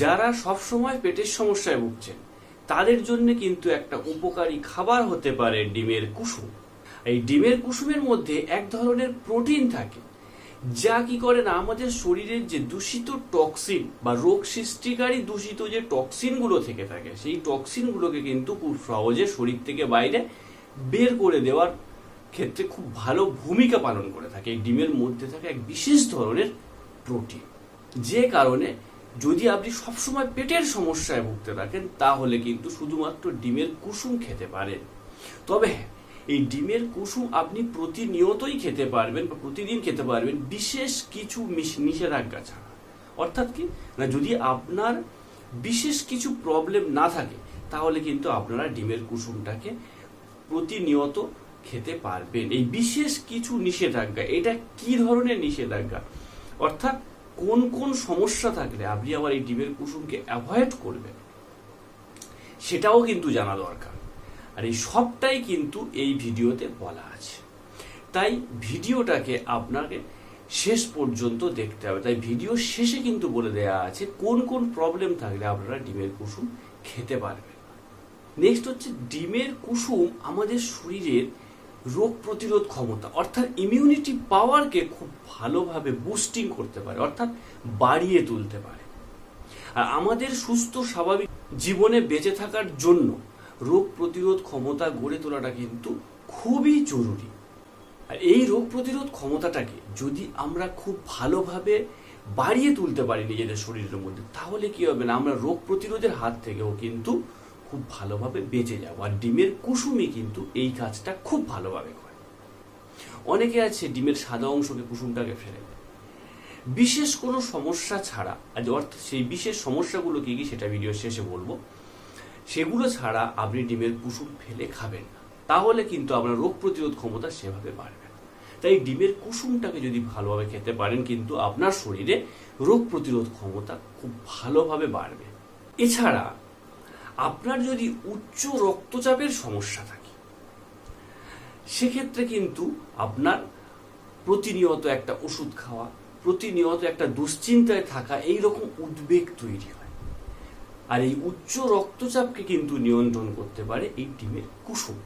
যারা সবসময় পেটের সমস্যায় ভুগছেন, তাদের জন্য কিন্তু একটা উপকারী খাবার হতে পারে ডিমের কুসুম। এই ডিমের কুসুমের মধ্যে এক ধরনের প্রোটিন থাকে, যা কি করে না আমাদের শরীরের যে দূষিত টক্সিন বা রোগ সৃষ্টিকারী দূষিত যে টক্সিনগুলো থেকে থাকে, সেই টক্সিনগুলোকে কিন্তু খুব সহজে শরীর থেকে বাইরে বের করে দেওয়ার ক্ষেত্রে খুব ভালো ভূমিকা পালন করে থাকে। এই ডিমের মধ্যে থাকে এক বিশেষ ধরনের প্রোটিন, যে কারণে যদি আপনি সবসময় পেটের সমস্যায় ভুগতে থাকেন, তাহলে কিন্তু শুধুমাত্র ডিমের কুসুম খেতে পারেন। তবে হ্যাঁ এই ডিমের কুসুম আপনি প্রতিনিয়তই খেতে পারবেন বা প্রতিদিন খেতে পারবেন বিশেষ কিছু নিষেধাজ্ঞা ছাড়া। অর্থাৎ কি? না, যদি আপনার বিশেষ কিছু প্রবলেম না থাকে, তাহলে কিন্তু আপনারা ডিমের কুসুমটাকে প্রতিনিয়ত খেতে পারবেন। এই বিশেষ কিছু নিষেধাজ্ঞা, এটা কি ধরনের নিষেধাজ্ঞা? অর্থাৎ কোন কোন সমস্যা থাকলে আপনি আবার এই ডিমের কুসুমকে অ্যাভয়েড করবেন, সেটাও কিন্তু জানা দরকার। আর এই সবটাই কিন্তু এই ভিডিওতে বলা আছে। তাই ভিডিওটাকে আপনাকে শেষ পর্যন্ত দেখতে হবে। তাই ভিডিও শেষে কিন্তু বলে দেয়া আছে, কোন কোন প্রবলেম থাকলে আপনারা ডিমের কুসুম খেতে পারবেন নেক্সট হচ্ছে, ডিমের কুসুম আমাদের শরীরের রোগ প্রতিরোধ ক্ষমতা, অর্থাৎ ইমিউনিটি পাওয়ারকে খুব ভালোভাবে বুস্টিং করতে পারে, অর্থাৎ বাড়িয়ে তুলতে পারে। আর আমাদের সুস্থ, স্বাভাবিক জীবনে বেঁচে থাকার জন্য রোগ প্রতিরোধ ক্ষমতা গড়ে তোলাটা কিন্তু খুবই জরুরি। আর এই রোগ প্রতিরোধ ক্ষমতাটাকে যদি আমরা খুব ভালোভাবে বাড়িয়ে তুলতে পারি নিজেদের শরীরের মধ্যে, তাহলে কি হবে না? আমরা রোগ প্রতিরোধের হাত থেকেও কিন্তু খুব ভালোভাবে বেঁচে যাব আর ডিমের কুসুমই কিন্তু এই কাজটা খুব ভালোভাবে করে। অনেকে আছে ডিমের সাদা অংশকে কুসুমটাকে ফেলে দেয়। বিশেষ কোনো সমস্যা ছাড়া অর্থাৎ সেই বিশেষ সমস্যাগুলো কি কি সেটা ভিডিও শেষে বলব, সেগুলো ছাড়া আপনি ডিমের কুসুম ফেলে খাবেন না। তাহলে কিন্তু আপনার রোগ প্রতিরোধ ক্ষমতা সেভাবে বাড়বে না। তাই ডিমের কুসুমটাকে যদি ভালোভাবে খেতে পারেন, কিন্তু আপনার শরীরে রোগ প্রতিরোধ ক্ষমতা খুব ভালোভাবে বাড়বে। এছাড়া আপনার যদি উচ্চ রক্তচাপের সমস্যা থাকে, সেক্ষেত্রে কিন্তু আপনার প্রতিনিয়ত একটা ওষুধ খাওয়া, প্রতিনিয়ত একটা দুশ্চিন্তায় থাকা এই রকম উদ্বেগ তৈরি হয়। আর এই উচ্চ রক্তচাপকে কিন্তু নিয়ন্ত্রণ করতে পারে এই ডিমের কুসুম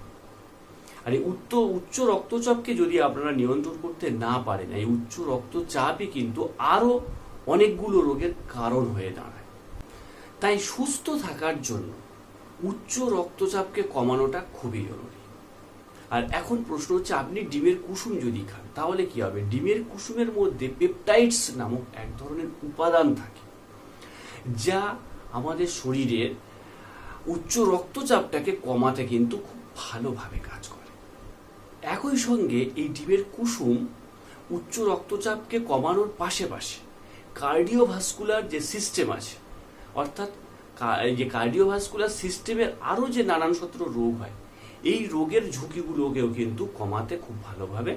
আর এই উচ্চ উচ্চ রক্তচাপকে যদি আপনারা নিয়ন্ত্রণ করতে না পারেন, এই উচ্চ রক্তচাপই কিন্তু আরও অনেকগুলো রোগের কারণ হয়ে দাঁড়ায়। তাই সুস্থ থাকার জন্য উচ্চ রক্তচাপকে কমানোটা খুবই জরুরি। আর এখন প্রশ্ন হচ্ছে, আপনি ডিমের কুসুম যদি খান, তাহলে কি হবে? ডিমের কুসুমের মধ্যে পেপটাইডস নামক এক ধরনের উপাদান থাকে, যা আমাদের শরীরের উচ্চ রক্তচাপটাকে কমাতে কিন্তু খুব ভালোভাবে কাজ করে। একই সঙ্গে এই ডিমের কুসুম উচ্চ রক্তচাপকে কমানোর পাশাপাশি কার্ডিওভাস্কুলার যে সিস্টেম আছে, অর্থাৎ এই যে কার্ডিওভাস্কুলার সিস্টেমের আরও যে নানান সত্র রোগ হয়, এই রোগের ঝুঁকিগুলোকেও কিন্তু কমাতে খুব ভালোভাবে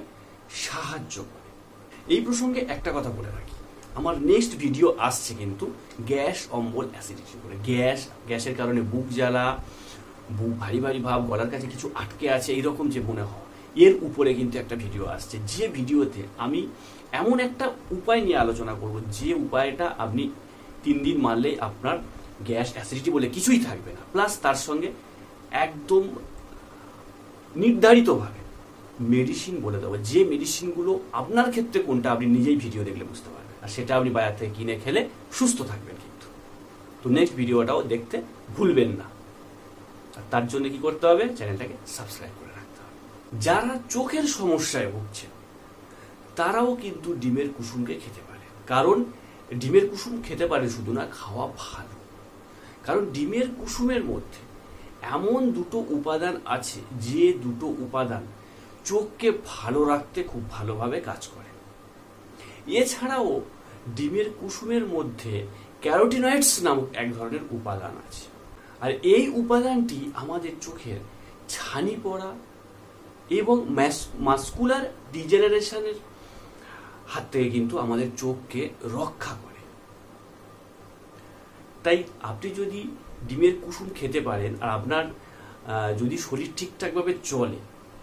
সাহায্য করে। এই প্রসঙ্গে একটা কথা বলে রাখি। আমার নেক্সট ভিডিও আসছে কিন্তু গ্যাস অম্বল অ্যাসিডিটি করে গ্যাস, গ্যাসের কারণে বুক জ্বালা, বুক ভারী ভারী ভাব, গলার কাছে কিছু আটকে আছে, এইরকম যে মনে হয়। এর উপরে কিন্তু একটা ভিডিও আসছে। যে ভিডিওতে আমি এমন একটা উপায় নিয়ে আলোচনা করব, যে উপায়টা আপনি তিন দিন মারলেই আপনার গ্যাস অ্যাসিডিটি বলে কিছুই থাকবে না। প্লাস তার সঙ্গে একদম নির্ধারিতভাবে মেডিসিন বলে দেবো। যে মেডিসিনগুলো আপনার ক্ষেত্রে কোনটা আপনি নিজেই ভিডিও দেখলে বুঝতে পারবেন। আর সেটা আপনি বাজার থেকে কিনে খেলে সুস্থ থাকবেন কিন্তু। তো নেক্সট ভিডিওটাও দেখতে ভুলবেন না। আর তার জন্য কি করতে হবে? চ্যানেলটাকে সাবস্ক্রাইব করে রাখতে হবে। যারা চোখের সমস্যায় ভুগছে তারাও কিন্তু ডিমের কুসুমকে খেতে পারে। কারণ ডিমের কুসুম খেতে পারে শুধু না, খাওয়া ভালো। কারণ ডিমের কুসুমের মধ্যে এমন দুটো উপাদান আছে যে দুটো উপাদান চোখকে ভালো রাখতে খুব ভালোভাবে কাজ করে। এছাড়াও ডিমের কুসুমের মধ্যে ক্যারোটিনয়েডস নামক এক ধরনের উপাদান আছে। আর এই উপাদানটি আমাদের চোখের ছানি পড়া এবং মাস্কুলার ডিজেনারেশনের হাত থেকে কিন্তু আমাদের চোখকে রক্ষা করে। তাই আপনি যদি ডিমের কুসুম খেতে পারেন আর আপনার যদি শরীর ঠিকঠাকভাবে চলে,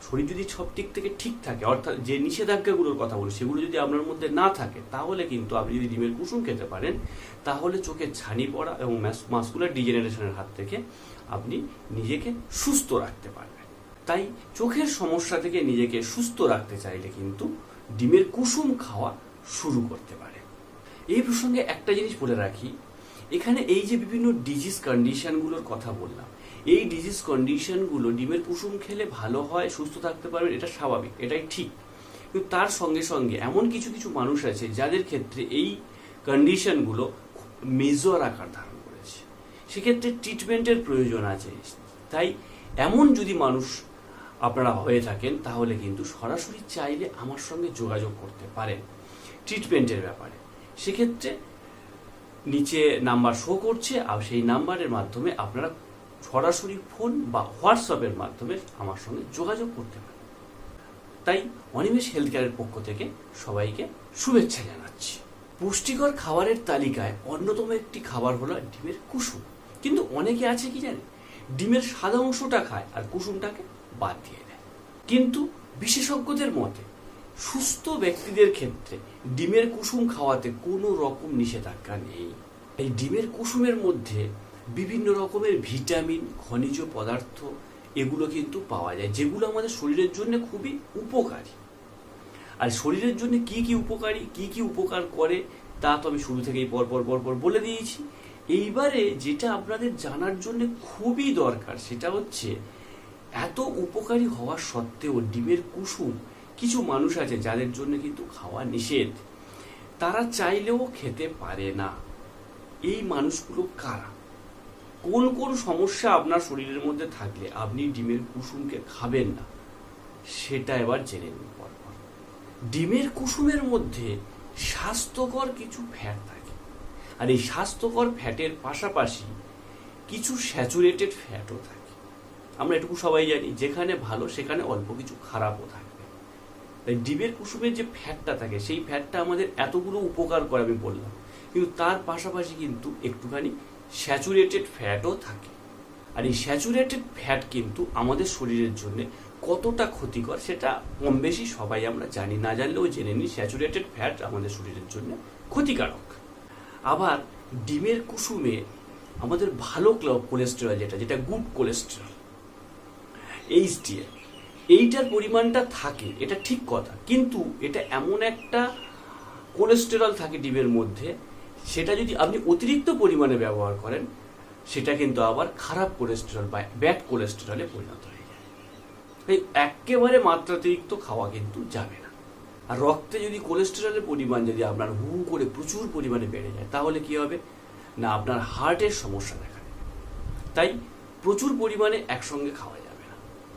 শরীর যদি সব দিক থেকে ঠিক থাকে, অর্থাৎ যে নিষেধাজ্ঞাগুলোর কথা বলি সেগুলো যদি আপনার মধ্যে না থাকে, তাহলে কিন্তু আপনি যদি ডিমের কুসুম খেতে পারেন, তাহলে চোখে ছানি পড়া এবং মাস্কুলার ডিজেনারেশনের হাত থেকে আপনি নিজেকে সুস্থ রাখতে পারবেন। তাই চোখের সমস্যা থেকে নিজেকে সুস্থ রাখতে চাইলে কিন্তু ডিমের কুসুম খাওয়া শুরু করতে পারে এই প্রসঙ্গে একটা জিনিস বলে রাখি এখানে এই যে বিভিন্ন ডিজিজ কন্ডিশনগুলোর কথা বললাম, এই ডিজিজ কন্ডিশনগুলো ডিমের কুসুম খেলে ভালো হয়, সুস্থ থাকতে পারবেন, এটা স্বাভাবিক, এটাই ঠিক। কিন্তু তার সঙ্গে সঙ্গে এমন কিছু কিছু মানুষ আছে যাদের ক্ষেত্রে এই কন্ডিশনগুলো মেজর আকার ধারণ করেছে। সেক্ষেত্রে ট্রিটমেন্টের প্রয়োজন আছে। তাই এমন যদি মানুষ আপনারা হয়ে থাকেন, তাহলে কিন্তু সরাসরি চাইলে আমার সঙ্গে যোগাযোগ করতে পারেন ট্রিটমেন্টের ব্যাপারে। সেক্ষেত্রে নিচে নাম্বার শো করছে, আর সেই নাম্বারের মাধ্যমে আপনারা সরাসরি ফোন বা হোয়াটসঅ্যাপের মাধ্যমে আমার সঙ্গে যোগাযোগ করতে পারেন। তাই অনিমেষ হেলথ কেয়ারের পক্ষ থেকে সবাইকে শুভেচ্ছা জানাচ্ছি। পুষ্টিকর খাবারের তালিকায় অন্যতম একটি খাবার হলো ডিমের কুসুম। কিন্তু অনেকে আছে কি জানে ডিমের সাদা অংশটা খায় আর কুসুমটাকে বাদ দিয়ে দেয়। কিন্তু বিশেষজ্ঞদের মতে সুস্থ ব্যক্তিদের ক্ষেত্রে ডিমের কুসুম খাওয়াতে কোনো রকম নিষেধাজ্ঞা নেই। এই ডিমের কুসুমের মধ্যে বিভিন্ন রকমের ভিটামিন, খনিজ পদার্থ, এগুলো কিন্তু পাওয়া যায়, যেগুলো আমাদের শরীরের জন্য খুবই উপকারী। আর শরীরের জন্য কি কি উপকারী, কি কি উপকার করে, তা তো আমি শুরু থেকেই পরপর পর পর পর বলে দিয়েছি। এইবারে যেটা আপনাদের জানার জন্য খুবই দরকার, সেটা হচ্ছে এত উপকারী হওয়া সত্ত্বেও ডিমের কুসুম কিছু মানুষ আছে যাদের জন্য কিন্তু খাওয়া নিষেধ। তারা চাইলেও খেতে পারে না। এই মানুষগুলো কারা? কোন কোন সমস্যা আপনার শরীরের মধ্যে থাকলে আপনি ডিমের কুসুমকে খাবেন না, সেটা এবার জেনে নিন পরপর। ডিমের কুসুমের মধ্যে স্বাস্থ্যকর কিছু ফ্যাট থাকে। আর এই স্বাস্থ্যকর ফ্যাটের পাশাপাশি কিছু স্যাচুরেটেড ফ্যাটও থাকে। আমরা এটুকু সবাই জানি, যেখানে ভালো সেখানে অল্প কিছু খারাপও থাকবে তাই ডিমের কুসুমের যে ফ্যাটটা থাকে, সেই ফ্যাটটা আমাদের এতগুলো উপকার করে আমি বললাম। কিন্তু তার পাশাপাশি কিন্তু একটুখানি স্যাচুরেটেড ফ্যাটও থাকে। আর এই স্যাচুরেটেড ফ্যাট কিন্তু আমাদের শরীরের জন্য কতটা ক্ষতিকর সেটা কম বেশি সবাই আমরা জানি, না জানলেও জেনে নিই, স্যাচুরেটেড ফ্যাট আমাদের শরীরের জন্য ক্ষতিকারক। আবার ডিমের কুসুমে আমাদের ভালো কোলেস্টেরল যেটা যেটা গুড কোলেস্টেরল এইচডিএল এইটার পরিমাণটা থাকে, এটা ঠিক কথা। কিন্তু এটা এমন একটা কোলেস্টেরল থাকে ডিমের মধ্যে, সেটা যদি আপনি অতিরিক্ত পরিমাণে ব্যবহার করেন, সেটা কিন্তু আবার খারাপ কোলেস্টেরল বা ব্যাড কোলেস্টেরলে পরিণত হয়ে যায়। তাই একেবারে মাত্রাতিরিক্ত খাওয়া কিন্তু যাবে না। আর রক্তে যদি কোলেস্টেরলের পরিমাণ যদি আপনার হু করে প্রচুর পরিমাণে বেড়ে যায়, তাহলে কি হবে? না, আপনার হার্টের সমস্যা দেখা তাই প্রচুর পরিমাণে একসঙ্গে খাওয়া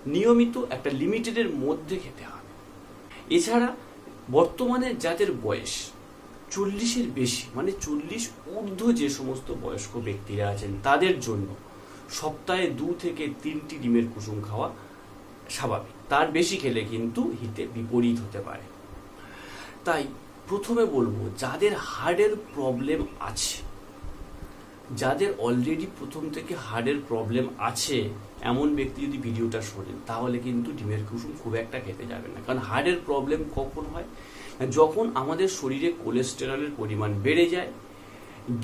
নিয়মিত একটা লিমিটেডের মধ্যে খেতে হবে। এছাড়া বর্তমানে যাদের বয়স চল্লিশের বেশি মানে চল্লিশ ঊর্ধ্ব যে সমস্ত বয়স্ক ব্যক্তিরা আছেন, তাদের জন্য সপ্তাহে দু থেকে তিনটি ডিমের কুসুম খাওয়া স্বাভাবিক। তার বেশি খেলে কিন্তু হিতে বিপরীত হতে পারে। তাই প্রথমে বলব, যাদের হার্টের প্রবলেম আছে যাদের অলরেডি প্রথম থেকে হার্টের প্রবলেম আছে, এমন ব্যক্তি যদি ভিডিওটা শোনেন, তাহলে কিন্তু ডিমের কুসুম খুব একটা খেতে যাবে না। কারণ হার্টের প্রবলেম কখন হয়? যখন আমাদের শরীরে কোলেস্টেরলের পরিমাণ বেড়ে যায়,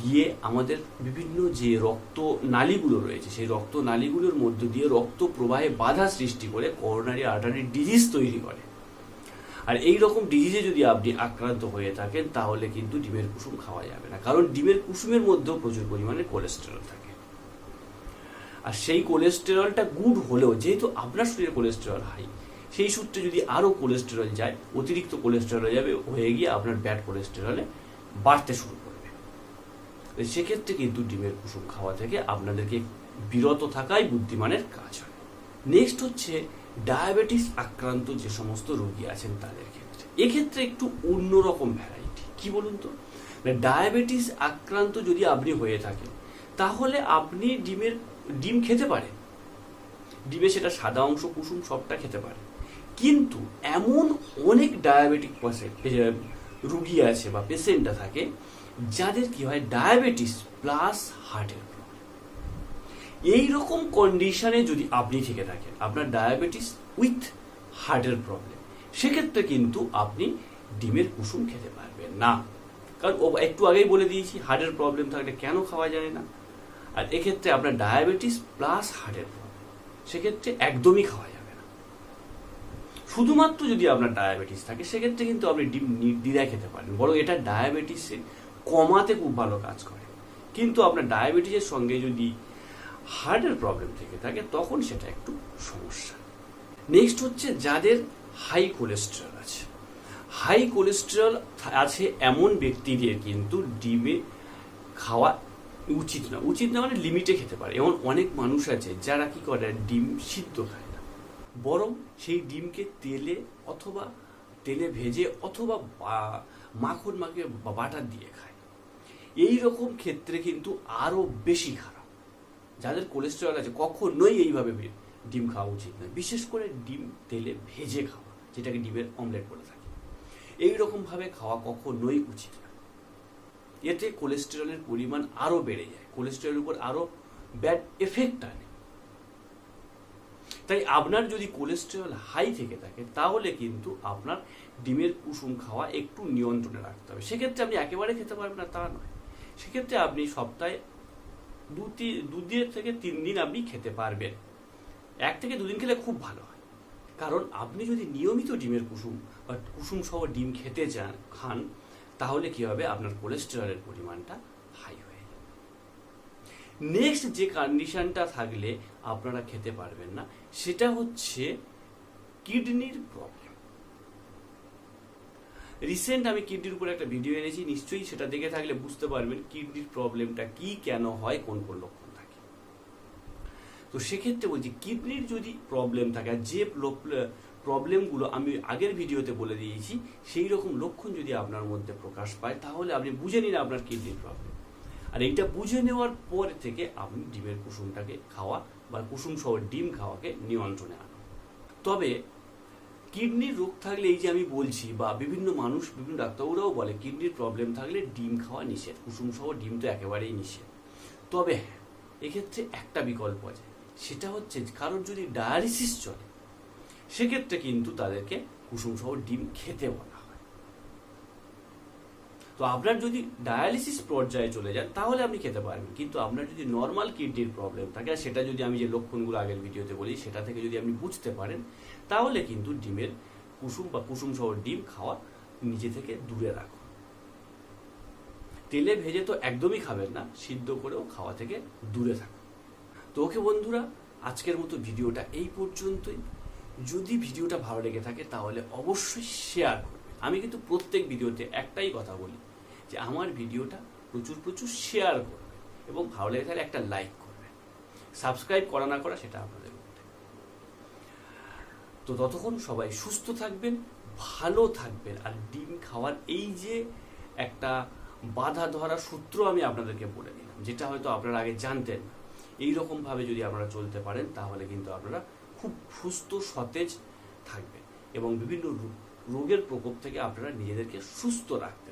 গিয়ে আমাদের বিভিন্ন যে রক্ত নালীগুলো রয়েছে, সেই রক্ত নালীগুলোর মধ্য দিয়ে রক্ত প্রবাহে বাধা সৃষ্টি করে করোনারি আর্টারি ডিজিজ তৈরি করে। আর এই রকম ডিজিজে যদি আপনি আক্রান্ত হয়ে থাকেন, তাহলে কিন্তু ডিমের কুসুম খাওয়া যাবে না। কারণ ডিমের কুসুমের মধ্যেও প্রচুর পরিমাণে কোলেস্টেরল থাকে। আর সেই কোলেস্টেরলটা গুড হলেও, যেহেতু আপনার শরীরে কোলেস্টেরল হাই সেই সূত্রে যদি আরও কোলেস্টেরল যায়, অতিরিক্ত কোলেস্টেরল হয়ে যাবে, হয়ে গিয়ে আপনার ব্যাড কোলেস্টেরলে বাড়তে শুরু করবে। সেক্ষেত্রে কিন্তু ডিমের কুসুম খাওয়া থেকে আপনাদেরকে বিরত থাকাই বুদ্ধিমানের কাজ হয়। নেক্সট হচ্ছে ডায়াবেটিস আক্রান্ত যে সমস্ত রোগী আছেন তাদের ক্ষেত্রে। এক্ষেত্রে একটু অন্যরকম ভ্যারাইটি কি বলুন তো? ডায়াবেটিস আক্রান্ত যদি আপনি হয়ে থাকেন, তাহলে আপনি ডিমের, ডিম খেতে পারেন। ডিমে সেটা সাদা অংশ, কুসুম, সবটা খেতে পারে কিন্তু এমন অনেক ডায়াবেটিক রুগী আছে বা পেশেন্টটা থাকে, যাদের কি হয়, ডায়াবেটিস প্লাস হার্টের এই রকম কন্ডিশনে যদি আপনি থেকে থাকেন, আপনার ডায়াবেটিস উইথ হার্টের প্রবলেম সেক্ষেত্রে কিন্তু আপনি ডিমের কুসুম খেতে পারবেন না। কারণ একটু আগেই বলে দিয়েছি হার্টের প্রবলেম থাকলে কেন খাওয়া যায় না? আর এক্ষেত্রে আপনার ডায়াবেটিস প্লাস হার্টের প্রবলেম সেক্ষেত্রে একদমই খাওয়া যাবে না। শুধুমাত্র যদি আপনার ডায়াবেটিস থাকে, সেক্ষেত্রে কিন্তু আপনি ডিম নির্দ্বিধায় খেতে পারেন বরং এটা ডায়াবেটিসে কমাতে খুব ভালো কাজ করে। কিন্তু আপনার ডায়াবেটিসের সঙ্গে যদি হার্টের প্রবলেম থেকে থাকে, তখন সেটা একটু সমস্যা। নেক্সট হচ্ছে যাদের হাই কোলেস্টেরল আছে। হাই কোলেস্টেরল আছে এমন ব্যক্তিদের কিন্তু ডিমে খাওয়া উচিত না। উচিত না মানে লিমিটে খেতে পারে। এমন অনেক মানুষ আছে যারা কি করে, ডিম সিদ্ধ খায় না। বরং সেই ডিমকে তেলে অথবা তেলে ভেজে অথবা মাখন মাখিয়ে বাটার দিয়ে খায়। এই রকম ক্ষেত্রে কিন্তু আরও বেশি খারাপ। যাদের কোলেস্টেরল আছে, কখনোই এইভাবে ডিম খাওয়া উচিত নয়। বিশেষ করে ডিম, তেলে ভেজে খাওয়া, যেটাকে ডিমের অমলেট বলে থাকে। এইরকমভাবে রকম ভাবে খাওয়া কখনোই উচিত না। এতে কোলেস্টেরলের পরিমাণ আরও বেড়ে যায়। কোলেস্টেরলের উপর আরও ব্যাড এফেক্ট আনে। তাই আপনার যদি কোলেস্টেরল হাই থেকে থাকে, তাহলে কিন্তু আপনার ডিমের কুসুম খাওয়া একটু নিয়ন্ত্রণে রাখতে হবে। সেক্ষেত্রে আপনি একেবারে খেতে পারবেন না, তা নয়। সেক্ষেত্রে আপনি সপ্তাহে দু দুদিন থেকে তিন দিন আপনি খেতে পারবেন। এক থেকে দুদিন খেলে খুব ভালো হয়। কারণ আপনি যদি নিয়মিত ডিমের কুসুম বা কুসুম সহ ডিম খেতে চান খান, তাহলে কি হবে? আপনার কোলেস্টেরলের পরিমাণটা হাই হয়ে যাবে। নেক্সট যে কন্ডিশনটা থাকলে আপনারা খেতে পারবেন না, সেটা হচ্ছে কিডনির প্রবলেম রিসেন্ট আমি কিডনির উপর একটা ভিডিও এনেছি, নিশ্চয়ই সেটা দেখে থাকলে বুঝতে পারবেন কিডনির প্রবলেমটা কি, কেন হয়, কোন কোন লক্ষণ থাকে। তো সেক্ষেত্রে বলছি কিডনির যদি প্রবলেম থাকে যে প্রবলেমগুলো আমি আগের ভিডিওতে বলে দিয়েছি সেই রকম লক্ষণ যদি আপনার মধ্যে প্রকাশ পায়, তাহলে আপনি বুঝে নিন আপনার কিডনির প্রবলেম আর এইটা বুঝে নেওয়ার পর থেকে আপনি ডিমের কুসুমটাকে খাওয়া বা কুসুম সহ ডিম খাওয়াকে নিয়ন্ত্রণে আনা তবে কিডনির রোগ থাকলে এই যে আমি বলছি, বা বিভিন্ন মানুষ, বিভিন্ন ডাক্তারবাবুরাও বলে, কিডনির প্রবলেম থাকলে ডিম খাওয়া নিষেধ। কুসুম সহ ডিম তো একেবারেই নিষেধ। তবে হ্যাঁ এক্ষেত্রে একটা বিকল্প আছে। সেটা হচ্ছে কারোর যদি ডায়ালিসিস চলে, সেক্ষেত্রে কিন্তু তাদেরকে কুসুম সহ ডিম খেতে হয় তো আপনার যদি ডায়ালিসিস পর্যায়ে চলে যান, তাহলে আপনি খেতে পারবেন। কিন্তু আপনার যদি নর্মাল কিডনির প্রবলেম থাকে সেটা যদি আমি যে লক্ষণগুলো আগের ভিডিওতে বলি, সেটা থেকে যদি আপনি বুঝতে পারেন, তাহলে কিন্তু ডিমের কুসুম বা কুসুম সহ ডিম খাওয়া নিজে থেকে দূরে রাখুন। তেলে ভেজে তো একদমই খাবেন না, সিদ্ধ করেও খাওয়া থেকে দূরে থাকুন। তো ওকে বন্ধুরা, আজকের মতো ভিডিওটা এই পর্যন্তই। যদি ভিডিওটা ভালো লেগে থাকে, তাহলে অবশ্যই শেয়ার করবেন। আমি কিন্তু প্রত্যেক ভিডিওতে একটাই কথা বলি যে আমার ভিডিওটা প্রচুর প্রচুর শেয়ার করবে এবং ভালো লেগে থাকলে একটা লাইক করবে। সাবস্ক্রাইব করা না করা সেটা আপনাদের তো ততক্ষণ সবাই সুস্থ থাকবেন, ভালো থাকবেন। আর ডিম খাওয়ার এই যে একটা বাধা ধরা সূত্র আমি আপনাদেরকে বলে দিলাম, যেটা হয়তো আপনারা আগে জানতেন এই রকম ভাবে যদি আপনারা চলতে পারেন, তাহলে কিন্তু আপনারা খুব সুস্থ, সতেজ থাকবেন এবং বিভিন্ন রোগের প্রকোপ থেকে আপনারা নিজেদেরকে সুস্থ রাখতে